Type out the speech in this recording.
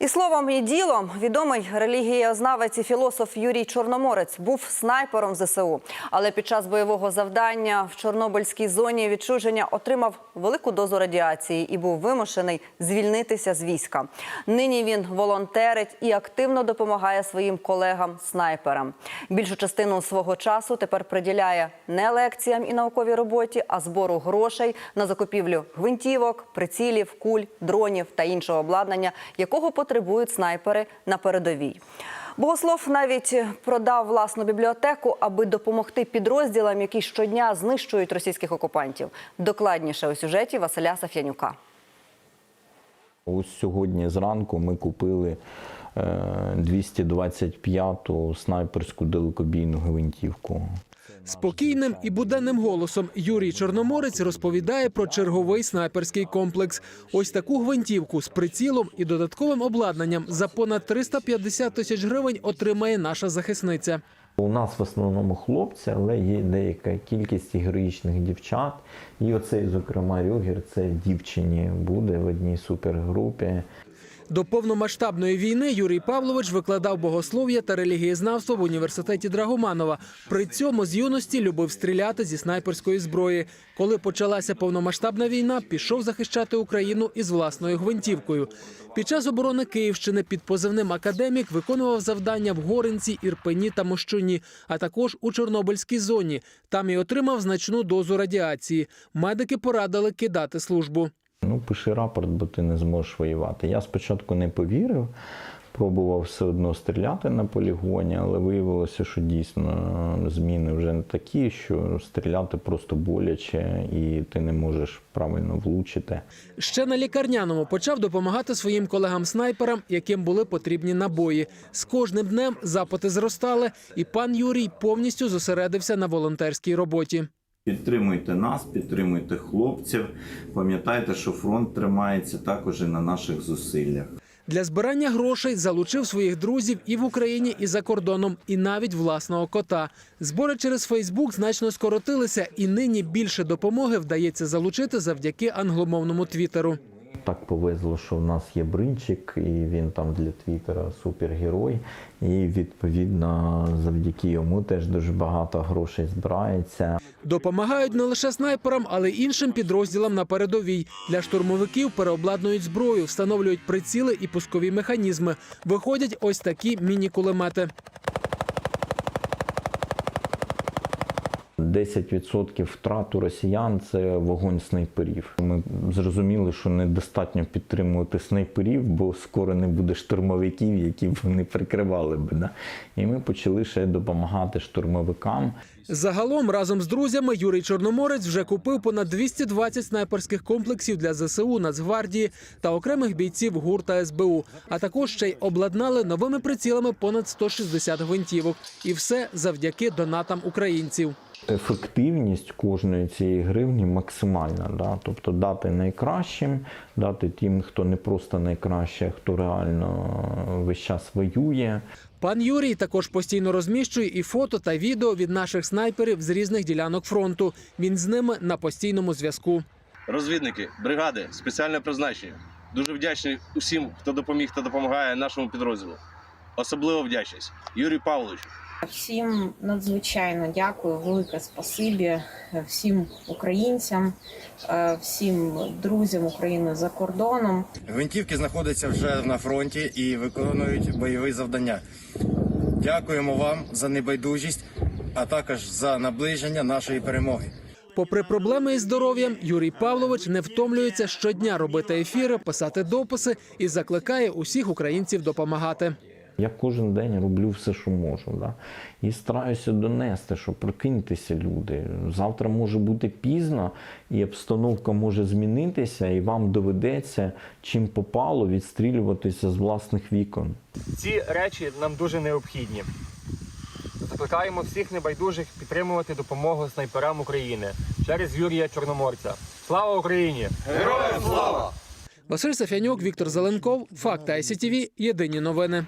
І словом, і ділом відомий релігієзнавець і філософ Юрій Чорноморець був снайпером ЗСУ. Але під час бойового завдання в Чорнобильській зоні відчуження отримав велику дозу радіації і був вимушений звільнитися з війська. Нині він волонтерить і активно допомагає своїм колегам-снайперам. Більшу частину свого часу тепер приділяє не лекціям і науковій роботі, а збору грошей на закупівлю гвинтівок, прицілів, куль, дронів та іншого обладнання, якого потребують снайпери на передовій. Богослов навіть продав власну бібліотеку, аби допомогти підрозділам, які щодня знищують російських окупантів. Докладніше у сюжеті Василя Саф'янюка. Ось сьогодні зранку ми купили е, 225-ту снайперську далекобійну гвинтівку. Спокійним і буденним голосом Юрій Чорноморець розповідає про черговий снайперський комплекс. Ось таку гвинтівку з прицілом і додатковим обладнанням за понад 350 тисяч гривень отримає наша захисниця. У нас в основному хлопці, але є деяка кількість героїчних дівчат. І оцей, зокрема, Рюгер, це дівчині буде в одній супергрупі. До повномасштабної війни Юрій Павлович викладав богослов'я та релігієзнавство в університеті Драгоманова. При цьому з юності любив стріляти зі снайперської зброї. Коли почалася повномасштабна війна, пішов захищати Україну із власною гвинтівкою. Під час оборони Київщини під позивним академік виконував завдання в Горинці, Ірпені та Мощуні, а також у Чорнобильській зоні. Там і отримав значну дозу радіації. Медики порадили кидати службу. Ну, пиши рапорт, бо ти не зможеш воювати. Я спочатку не повірив, пробував все одно стріляти на полігоні, але виявилося, що дійсно зміни вже не такі, що стріляти просто боляче і ти не можеш правильно влучити. Ще на лікарняному почав допомагати своїм колегам-снайперам, яким були потрібні набої. З кожним днем запити зростали, і пан Юрій повністю зосередився на волонтерській роботі. Підтримуйте нас, підтримуйте хлопців. Пам'ятайте, що фронт тримається також і на наших зусиллях. Для збирання грошей залучив своїх друзів і в Україні, і за кордоном, і навіть власного кота. Збори через Фейсбук значно скоротилися, і нині більше допомоги вдається залучити завдяки англомовному твіттеру. Так повезло, що в нас є бринчик, і він там для Твіттера супергерой. І відповідно завдяки йому теж дуже багато грошей збирається. Допомагають не лише снайперам, але й іншим підрозділам на передовій. Для штурмовиків переобладнують зброю, встановлюють приціли і пускові механізми. Виходять ось такі міні-кулемети. 10% втрат у росіян це вогонь снайперів. Ми зрозуміли, що недостатньо підтримувати снайперів, бо скоро не буде штурмовиків, які б вони прикривали би. Да? І ми почали ще допомагати штурмовикам. Загалом разом з друзями Юрій Чорноморець вже купив понад 220 снайперських комплексів для ЗСУ, Нацгвардії та окремих бійців ГУР та СБУ. А також ще й обладнали новими прицілами понад 160 гвинтівок. І все завдяки донатам українців. Ефективність кожної цієї гривні максимальна. Да? Тобто дати найкращим, дати тим, хто не просто найкраще, а хто реально весь час воює. Пан Юрій також постійно розміщує і фото та відео від наших снайперів з різних ділянок фронту. Він з ними на постійному зв'язку. розвідники, бригади, спеціальне призначення. Дуже вдячний усім, хто допоміг та допомагає нашому підрозділу. Особливо вдячність Юрій Павловичу. Всім надзвичайно дякую, велике спасибі всім українцям, е, всім друзям України за кордоном. Гвинтівки знаходяться вже на фронті і виконують бойові завдання. Дякуємо вам за небайдужість, а також за наближення нашої перемоги. Попри проблеми із здоров'ям, Юрій Павлович не втомлюється щодня робити ефіри, писати дописи і закликає усіх українців допомагати. Я кожен день роблю все, що можу. Да? І стараюся донести, що прокиньтеся, люди. Завтра може бути пізно, і обстановка може змінитися, і вам доведеться чим попало відстрілюватися з власних вікон. Ці речі нам дуже необхідні. Закликаємо всіх небайдужих підтримувати допомогу снайперам України через Юрія Чорноморця. Слава Україні! Героям слава! Василь Сафянюк, Віктор Зеленков, Факт ICTV, Єдині новини.